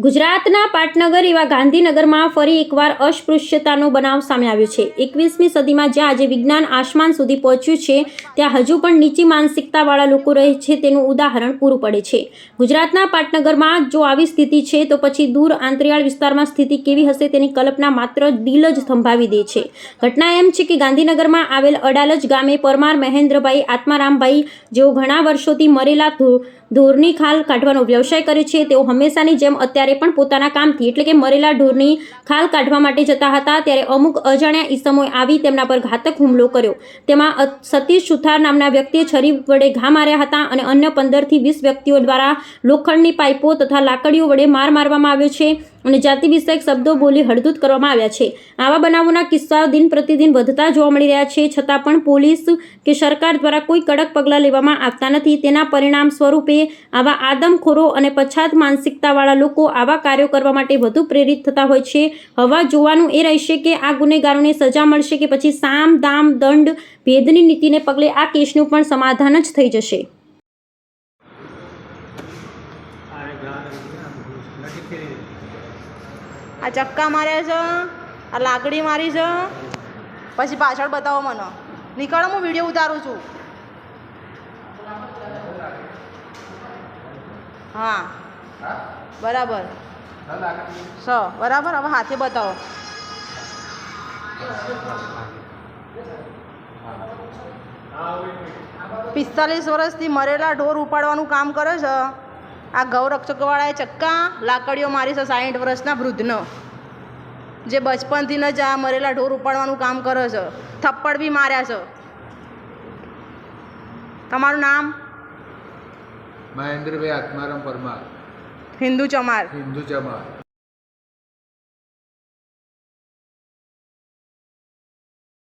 ગુજરાતના પાટનગર એવા ગાંધીનગરમાં ફરી એકવાર અસ્પૃશ્યતાનો બનાવ સામે આવ્યો છે. એકવીસમી સદીમાં જ્યાં આજે વિજ્ઞાન આસમાન સુધી પહોંચ્યું છે, ત્યાં હજુ પણ નીચી માનસિકતાવાળા લોકો રહે છે તેનું ઉદાહરણ પૂરું પડે છે. ગુજરાતના પાટનગરમાં જો આવી સ્થિતિ છે, તો પછી દૂર આંતરિયાળ વિસ્તારમાં સ્થિતિ કેવી હશે તેની કલ્પના માત્ર દિલ જ થંભાવી દે છે. ઘટના એમ છે કે ગાંધીનગરમાં આવેલ અડાલજ ગામે પરમાર મહેન્દ્રભાઈ આત્મારામભાઈ જેઓ ઘણા વર્ષોથી મરેલા ધો- ઢોરની ખાલ કાઢવાનો વ્યવસાય કરે છે, તેઓ હંમેશાની જેમ અત્યારે પણ પોતાના કામથી, એટલે કે મરેલા ઢોરની ખાલ કાઢવા માટે જતા હતા, ત્યારે અમુક અજાણ્યા ઈસમોએ આવી તેમના પર ઘાતક હુમલો કર્યો. તેમાં સતીશ સુથાર નામના વ્યક્તિએ છરી વડે ઘા માર્યા હતા અને અન્ય પંદરથી વીસ વ્યક્તિઓ દ્વારા લોખંડની પાઇપો તથા લાકડીઓ વડે માર મારવામાં આવ્યો છે. અને જાતિ વિષયક શબ્દો બોલી હળદૂત કરવામાં આવ્યા છે. આવા બનાવોના કિસ્સાઓ દિન પ્રતિદિન વધતા જોવા મળી રહ્યા છે. છતાં પણ પોલીસ કે સરકાર દ્વારા કોઈ કડક પગલાં લેવામાં આવતા નથી. તેના પરિણામ સ્વરૂપે આવા આદમખોરો અને પછાત માનસિકતાવાળા લોકો આવા કાર્યો કરવા માટે વધુ પ્રેરિત થતા હોય છે. હવા જોવાનું એ રહેશે કે આ ગુનેગારોને સજા મળશે કે પછી સામ, દામ, દંડ, ભેદની નીતિને પગલે આ કેસનું પણ સમાધાન જ થઈ જશે. આ ચક્કા માર્યા છે, આ લાકડી મારી છે. પછી પાછળ બતાવો મને. નીકળો, હું વીડિયો ઉતારું છું. હા. બરાબર. સ, બરાબર? હવે હાથે બતાવો. પિસ્તાલીસ વર્ષથી મરેલા ઢોર ઉપાડવાનું કામ કરે છે? આ ગૌરક્ષકવાળાએ ચક્કા લાકડીઓ મારી છે સાઠ વર્ષના વૃદ્ધનો જે બચપનથી ન જ આ મરેલા ઢોર ઉપાડવાનું કામ કરે છે થપ્પડ બી માર્યા છે. તમારું નામ? મહેન્દ્રભાઈ આત્મારામ પરમાર. હિન્દુ ચમાર. હિન્દુ ચમાર.